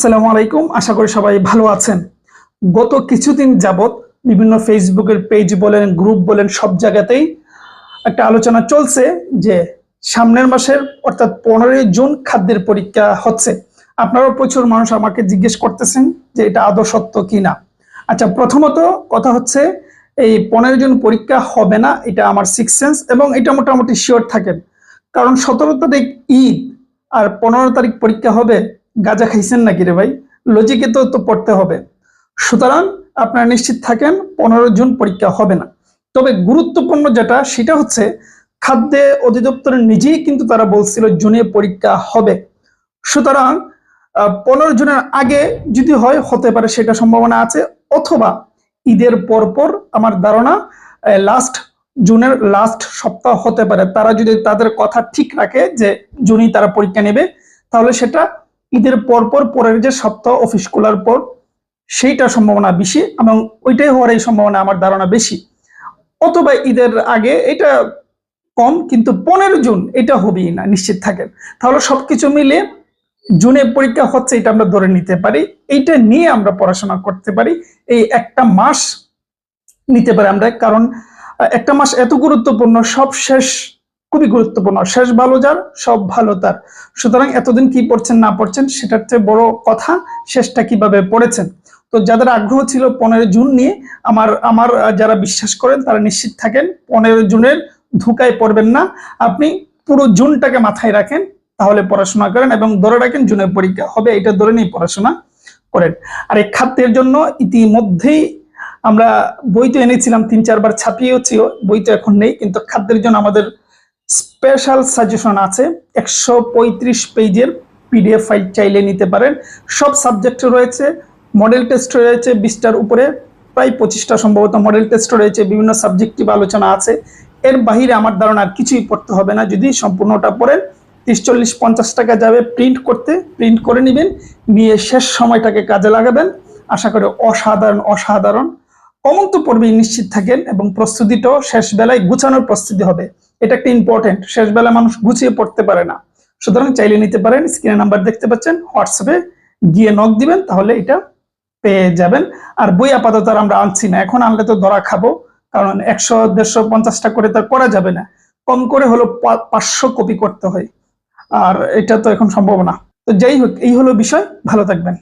আসসালামু আলাইকুম। আশা করি সবাই ভালো আছেন। গত কিছুদিন যাবত বিভিন্ন ফেসবুকের পেজ বলেন, গ্রুপ বলেন, সব জায়গাতেই একটা আলোচনা চলছে যে সামনের মাসের অর্থাৎ পনেরোই জুন খাদ্যের পরীক্ষা হচ্ছে। আপনারাও প্রচুর মানুষ আমাকে জিজ্ঞেস করতেছেন যে এটা আদৌ সত্য কি না আচ্ছা প্রথমত কথা হচ্ছে, এই পনেরো জুন পরীক্ষা হবে না, এটা আমার সিক্স সেন্স এবং এটা মোটামুটি শিওর থাকেন। কারণ সতেরো তারিখ ঈদ আর পনেরো তারিখ পরীক্ষা হবে গাঁজা খাইছেন নাকি রে ভাই? লজিকে তো তো পড়তে হবে। সুতরাং আপনারা নিশ্চিত থাকেন, পনেরো জুন পরীক্ষা হবে না। তবে গুরুত্বপূর্ণ যেটা, সেটা হচ্ছে খাদ্যে অধিদপ্তর নিজেই কিন্তু তারা বলছিল জুনে পরীক্ষা হবে। সুতরাং পনেরো জুনের আগে যদি হয়, হতে পারে সেটা সম্ভাবনা আছে, অথবা ঈদের পরপর আমার ধারণা লাস্ট জুনের লাস্ট সপ্তাহ হতে পারে। তারা যদি তাদের কথা ঠিক রাখে যে জুনই তারা পরীক্ষা নেবে, তাহলে সেটা ঈদের পরপর পরের যে সপ্তাহ অফিস খোলার পর সেইটা সম্ভাবনা বেশি এবং ওইটাই হওয়ার এই সম্ভাবনা আমার ধারণা বেশি। অথবা ঈদের আগে এটা কম, কিন্তু পনেরো জুন এটা হবেই না, নিশ্চিত থাকেন। তাহলে সবকিছু মিলে জুনে পরীক্ষা হচ্ছে এটা আমরা ধরে নিতে পারি। এইটা নিয়ে আমরা পড়াশোনা করতে পারি। এই একটা মাস নিতে পারি আমরা, কারণ একটা মাস এত গুরুত্বপূর্ণ, সব শেষ খুবই গুরুত্বপূর্ণ। শেষ ভালো যার, সব ভালো তার। সুতরাং এতদিন কি পড়ছেন, না পড়ছেন, সেটার চেয়ে বড় কথা শেষটা কীভাবে পড়েছেন? তো যাদের আগ্রহ ছিল পনেরো জুন নিয়ে, আমার আমার যারা বিশ্বাস করেন, তারা নিশ্চিত থাকেন, পনেরো জুনের ধুকায় পড়বেন না। আপনি পুরো জুনটাকে মাথায় রাখেন, তাহলে পড়াশোনা করেন এবং ধরে রাখেন জুনের পরীক্ষা হবে, এটা ধরে নিয়ে পড়াশোনা করেন। আর এই খাদ্যের জন্য ইতিমধ্যেই আমরা বই তো এনেছিলাম, তিন চারবার ছাপিয়েওছি বই তো এখন নেই, কিন্তু খাদ্যের জন্য আমাদের স্পেশাল সাজেশন আছে। একশো পঁয়ত্রিশ পেজের পিডিএফ ফাইল চাইলে নিতে পারেন। সব সাবজেক্ট রয়েছে, মডেল টেস্ট রয়েছে বিশটার উপরে, প্রায় পঁচিশটা সম্ভবত মডেল টেস্ট রয়েছে, বিভিন্ন সাবজেক্টিভ আলোচনা আছে। এর বাহিরে আমার ধারণা আর কিছুই পড়তে হবে না। যদি সম্পূর্ণটা পড়েন, তিরিশ, চল্লিশ, পঞ্চাশ টাকা যাবে প্রিন্ট করতে। প্রিন্ট করে নেবেন, নিয়ে শেষ সময়টাকে কাজে লাগাবেন। আশা করি অসাধারণ অসাধারণ কমন তো পড়বেই নিশ্চিত থাকেন এবং প্রস্তুতিটাও শেষ বেলায় গুছানোর প্রস্তুতি হবে। এটা একটা ইম্পর্টেন্ট শেষ বেলা মানুষ গুছিয়ে পড়তে পারে না। সুতরাং চাইলে নিতে পারেন, স্ক্রিনে নাম্বার দেখতে পাচ্ছেন হোয়াটসঅ্যাপে গিয়ে নক দিবেন, তাহলে এটা পেয়ে যাবেন। আর বই আপাতত আর আমরা আনছি না। এখন আনলে তো ধরা খাব, কারণ একশো, দেড়শো, পঞ্চাশটা করে তার করা যাবে না। কম করে হলো পাঁচশো কপি করতে হয়। আর এটা তো এখন সম্ভব না। তো যাই হোক, এই হলো বিষয়। ভালো থাকবেন।